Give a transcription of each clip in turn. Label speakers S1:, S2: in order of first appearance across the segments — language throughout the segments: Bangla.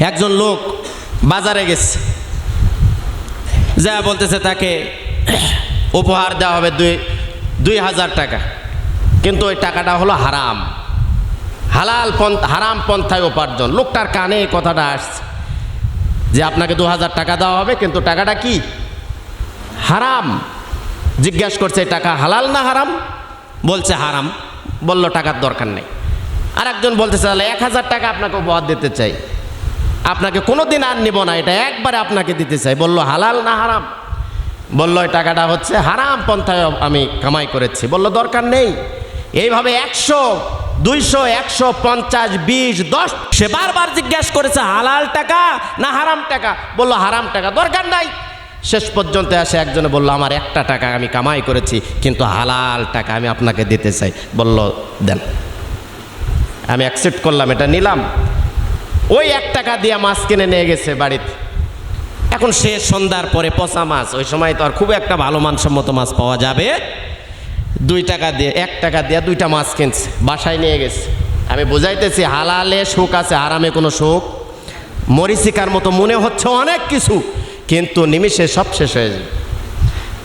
S1: একজন লোক বাজারে গেছে। যা বলতেছে তাকে, উপহার দেওয়া হবে দুই দুই হাজার টাকা। কিন্তু ওই টাকাটা হলো হারাম। হালাল পন্থ, হারাম পন্থায় উপার্জন। লোকটার কানে এই কথাটা আসছে যে আপনাকে দু হাজার টাকা দেওয়া হবে, কিন্তু টাকাটা কি? হারাম। জিজ্ঞাসা করছে টাকা হালাল না হারাম? বলছে, হারাম। বলল, টাকার দরকার নেই। আর একজন বলতেছে, তাহলে এক হাজার টাকা আপনাকে উপহার দিতে চাই। আপনাকে কোনো দিন আর নিব না, এটা একবারে আপনাকে দিতে চাই। বলল, হালাল না হারাম? বলল, এই টাকাটা হচ্ছে হারাম, পন্থায় আমি কামাই করেছি। বলল, দরকার নেই। এইভাবে একশো, দুইশো, একশো পঞ্চাশ, বিশ, দশ, সে বারবার জিজ্ঞাসা করেছে, হালাল টাকা না হারাম টাকা? বলল, হারাম টাকা, দরকার নাই। শেষ পর্যন্ত এসে একজনে বলল, আমার একটা টাকা আমি কামাই করেছি, কিন্তু হালাল টাকা আমি আপনাকে দিতে চাই। বলল, দেন। আমি অ্যাকসেপ্ট করলাম, এটা নিলাম। ওই এক টাকা দিয়ে মাছ কিনে নিয়ে গেছে বাড়িতে। এখন সে সন্ধ্যার পরে পচা মাছ, ওই সময় তো আর খুব একটা ভালো মানসম্মত মাছ পাওয়া যাবে। দুই টাকা দিয়ে, এক টাকা দিয়ে দুইটা মাছ কিনছে, বাসায় নিয়ে গেছে। আমি বুঝাইতেছি, হালালে সুখ আছে আরামে কোনো সুখ। মরিচিকার মতো মনে হচ্ছে অনেক কিছু, কিন্তু নিমিষে সব শেষ হয়ে যায়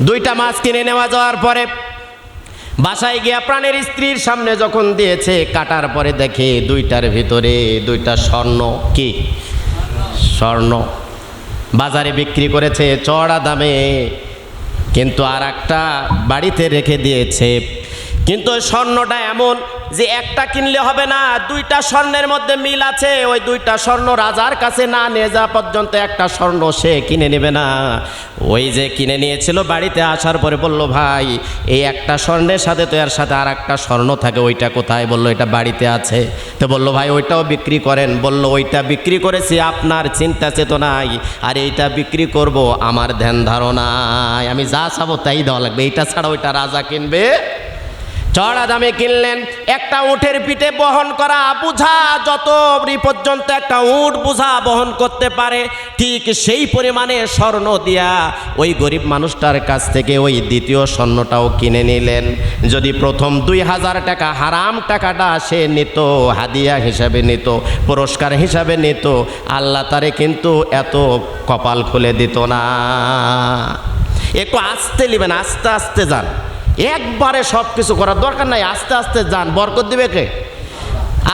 S1: দুইটা মাছ কিনে নেওয়া যাওয়ার পরে বাসায় গিয়া প্রাণের স্ত্রীর সামনে যখন দিয়েছে, কাটার পরে দেখে দুইটার ভিতরে দুইটা স্বর্ণ কি? স্বর্ণ। বাজারে বিক্রি করেছে চড়া দামে, কিন্তু আর একটা বাড়িতে রেখে দিয়েছে কিন্তু ওই স্বর্ণটা এমন যে একটা কিনলে হবে না, দুইটা স্বর্ণের মধ্যে মিল আছে। ওই দুইটা স্বর্ণ রাজার কাছে না নিয়ে যাওয়া পর্যন্ত একটা স্বর্ণ সে কিনে নেবে না। ওই যে কিনে নিয়েছিল বাড়িতে আসার পরে বলল, ভাই, এই একটা স্বর্ণের সাথে তো এর সাথে আর একটা স্বর্ণ থাকে, ওইটা কোথায়? বলল, এটা বাড়িতে আছে। তো বলল, ভাই, ওইটাও বিক্রি করেন। বলল, ওইটা বিক্রি করেছি, আপনার চিন্তা চেতনায়। আর এইটা বিক্রি করব, আমার ধ্যান ধারণায়। আমি যা চাবো তাই দেওয়া লাগবে, এইটা ছাড়া ওইটা রাজা কিনবে চড়া দামে কিনলেন। একটা উঠের পিঠে বহন করা বুঝা যত পর্যন্ত একটা উট বুঝা বহন করতে পারে, ঠিক সেই পরিমাণে স্বর্ণ দিয়া ওই গরিব মানুষটার কাছ থেকে ওই দ্বিতীয় স্বর্ণটাও কিনে নিলেন। যদি প্রথম দুই হাজার টাকা হারাম টাকাটা সে নিত, হাদিয়া হিসাবে নিত, পুরস্কার হিসাবে নিত, আল্লাহ তারে কিন্তু এত কপাল খুলে দিত না। একটু আস্তে নেবেন, আস্তে আস্তে যান। একবারে সব কিছু করার দরকার নাই। আস্তে আস্তে যান। বরকত দিবে কে?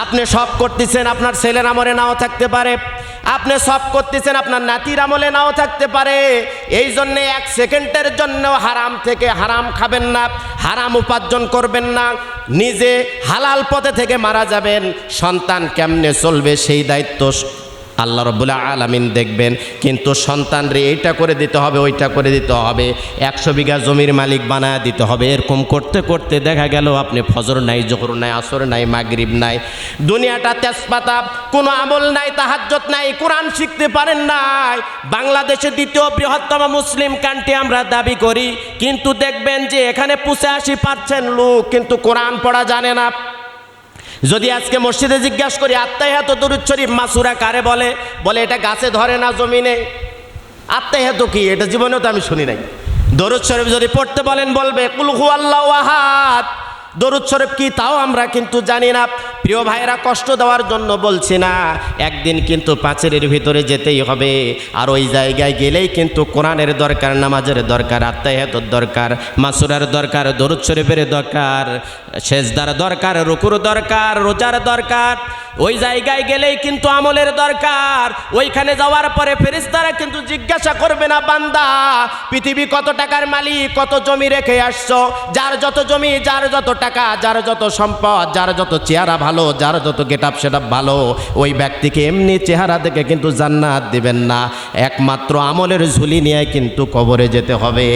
S1: আপনি সব করতেছেন, আপনার ছেলের আমলে নাও থাকতে পারে। আপনি সব করতেছেন, আপনার নাতির আমলে নাও থাকতে পারে। এই জন্যে এক সেকেন্ডের জন্য হারাম থেকে হারাম খাবেন না, হারাম উপার্জন করবেন না। নিজে হালাল পথে থেকে মারা যাবেন। সন্তান কেমনে চলবে সেই দায়িত্ব আল্লাহ রবুল্লা আলামিন দেখবেন, কিন্তু সন্তানরে এইটা করে দিতে হবে, ওইটা করে দিতে হবে। একশো বিঘা জমির মালিক বানায় দিতে হবে। এরকম করতে করতে দেখা গেল আপনি ফজর নাই, জোহর নাই, আসর নাই, মাগরিব নাই। দুনিয়াটা তেজপাতা, কোনো আমল নাই তাহাজ্জত নাই, কোরআন শিখতে পারেন নাই। বাংলাদেশে দ্বিতীয় বৃহত্তম মুসলিম কান্ট্রি আমরা দাবি করি, কিন্তু দেখবেন যে এখানে পঁচাশি পার্সেন্ট লোক কিন্তু কোরআন পড়া জানে না। যদি আজকে মসজিদে জিজ্ঞাসা করি আত্মাই হাত শরীফ? মাসুরা কারে বলে? বলে, এটা গাছে ধরে না জমিনে। আত্মাই হাত কি? এটা জীবনেও তো আমি শুনি নাই। দরুদ শরীফ যদি পড়তে বলেন, বলবে কুলহু আল্লাহ আহাদ। দরুদ শরীফ কি তাও আমরা কিন্তু জানি না। প্রিয় ভাইয়েরা, কষ্ট দেওয়ার জন্য বলছি না, একদিন কিন্তু পাঁচের ভিতরে যেতেই হবে। আর ওই জায়গায় গেলেই কিন্তু কোরআনের দরকার, নামাজের দরকার আত্মাহেতর দরকার, মাসুরার দরকার, দরুদ শরীফের দরকার, সেজদার দরকার, রুকুর দরকার, রোজার দরকার। ওই জায়গায় গেলেই কিন্তু আমলের দরকার। ওইখানে যাওয়ার পরে ফেরিস্তারা কিন্তু জিজ্ঞাসা করবে না, বান্দা, পৃথিবী কত টাকার মালিক, কত জমি রেখে আসছো? যার যত জমি, যার যত টাকা, যার যত সম্পদ, যার যত চেহারা ভালো, যার যত গেট আপ সেট ভালো, ওই ব্যক্তিকে এমনি চেহারা দেখে কিন্তু জান্নাত দিবেন না। একমাত্র আমলের ঝুলি নিয়ে কিন্তু কবরে যেতে হবে।